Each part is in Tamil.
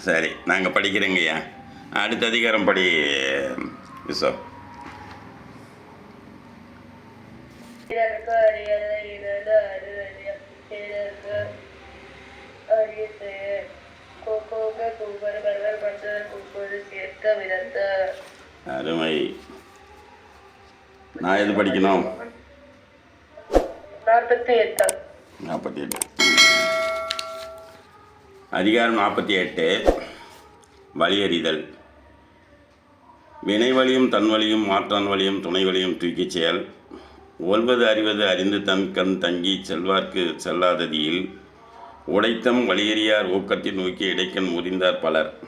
சரி நாங்கள் படிக்கிறேங்கய்யா அடுத்த அதிகாரம் படி விசோ. அருமை. நான் எது படிக்கணும்? நாற்பத்தி எட்டு. நாற்பத்தி எட்டு. அதிகாரம் நாற்பத்தி எட்டு. வழியறிதல். வினை வழியும் தன் வழியும் மாற்றான் வழியும் துணை வழியும் தூக்கிச் செயல். ஒல்வது அறிவது அறிந்து தன் கண் தங்கி செல்வார்க்கு செல்லாததியில் உடைத்தம் வழியறியார் ஊக்கத்தை நோக்கி இடைக்கண் முறிந்தார் பலர்.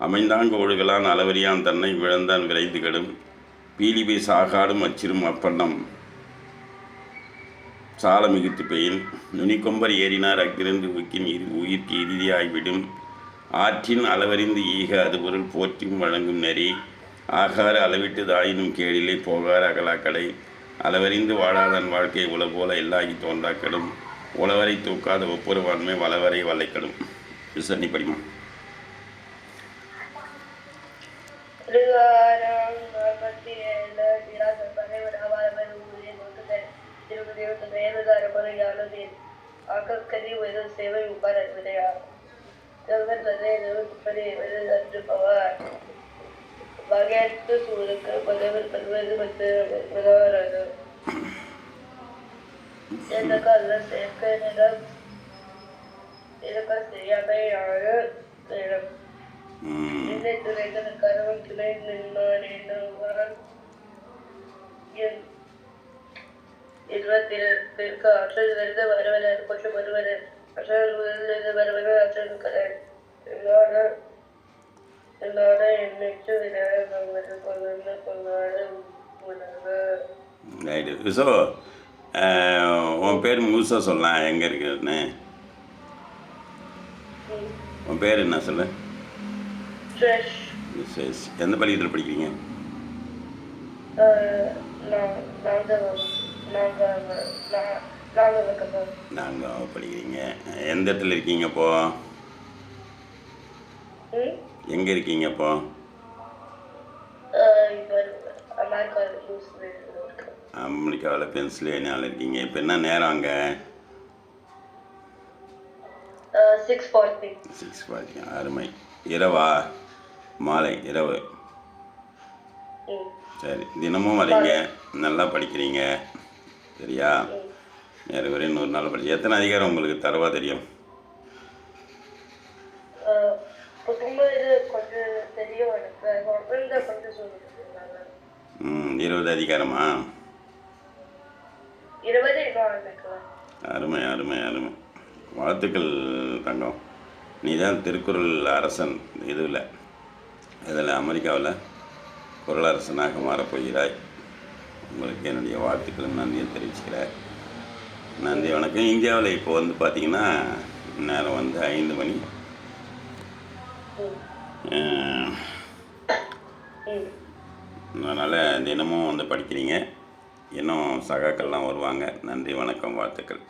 அமைந்தாங்க ஒழுகலான் அளவறியான் தன்னை விழுந்தான் விரைந்து கெடும். பீலிபி சாகாடும் அச்சிரும் அப்பண்ணம். சால மிகுத்து பெயின் நுனிக்கொம்பர் ஏறினார். அக்கிருந்து உக்கின் இரு உயிர்க்கு இறுதியாய்விடும். ஆற்றின் அளவறிந்து ஈக அது பொருள் போற்றியும் வழங்கும் நெறி. ஆகார அளவிட்டு தாயினும் கேடிலே போகார அகலாக்கடை. அளவறிந்து வாழாதன் வாழ்க்கை உல போல எல்லாகி தோன்றாக்கடும். உழவரை தூக்காத ஒப்புரவாண்மை வளவரை வளைக்கடும். விசன்னி படிமா ஒரு சேவை உபார் விதையா செல்வந்ததை நிறுவப்படி அன்று பவார் வகையற்று சூழுக்கு பதவர் பல்வது மற்ற விவகாரது எந்த கால சேர்க்கை நிலம். இருக்க செய்யாமையான இடம் ம், இல்லை துறைகள் கருவம் துணை கொஞ்சம் வருவனர் ஆற்றலிலிருந்து வருவனர் ஆற்றல் கடன் எல்லார எல்லார எண்ணெய்க்கு ரைட்டு uh, உன் பேர் முழுசாக சொல்லலாம் எங்கே இருக்கிறன்னு உன் பேர் என்ன சொல்லு? எந்த பள்ளிக்கூடத்தில் படிக்கிறீங்க? நான் நான் நான் நாங்கள் படிக்கிறீங்க. எந்த இடத்துல இருக்கீங்க இப்போ? எங்கே இருக்கீங்க இப்போ? அமெரிக்காவில் பென்சில்வேனியாவில் இருக்கீங்க. இப்போ என்ன நேரம் அங்கே? சிக்ஸ் ஃபார்ட்டி சிக்ஸ் பார்ட்டி அருமை. இரவா? மாலை இரவு. சரி தினமும் வரீங்க. நல்லா படிக்கிறீங்க. சரியா? நேரம் வரை நூறு நாள் படி. எத்தனை அதிகாரம் உங்களுக்கு தரவா தெரியும்? இருபது அதிகாரமா? அருமை அருமை அருமை. வாழ்த்துக்கள் தங்கம். நீ தான் திருக்குறள் அரசன் இதுவில் இதில் அமெரிக்காவில் குரல் அரசனாக மாறப் போகிறாய் உங்களுக்கு என்னுடைய வாழ்த்துக்களும் நன்றியை தெரிவிச்சுக்கிறேன். நன்றி வணக்கம். இந்தியாவில் இப்போ வந்து பார்த்திங்கன்னா நேரம் வந்து ஐந்து மணி. அதனால் தினமும் வந்து படிக்கிறீங்க. இன்னும் சகாக்கள்லாம் வருவாங்க. நன்றி வணக்கம் வாழ்த்துக்கள்.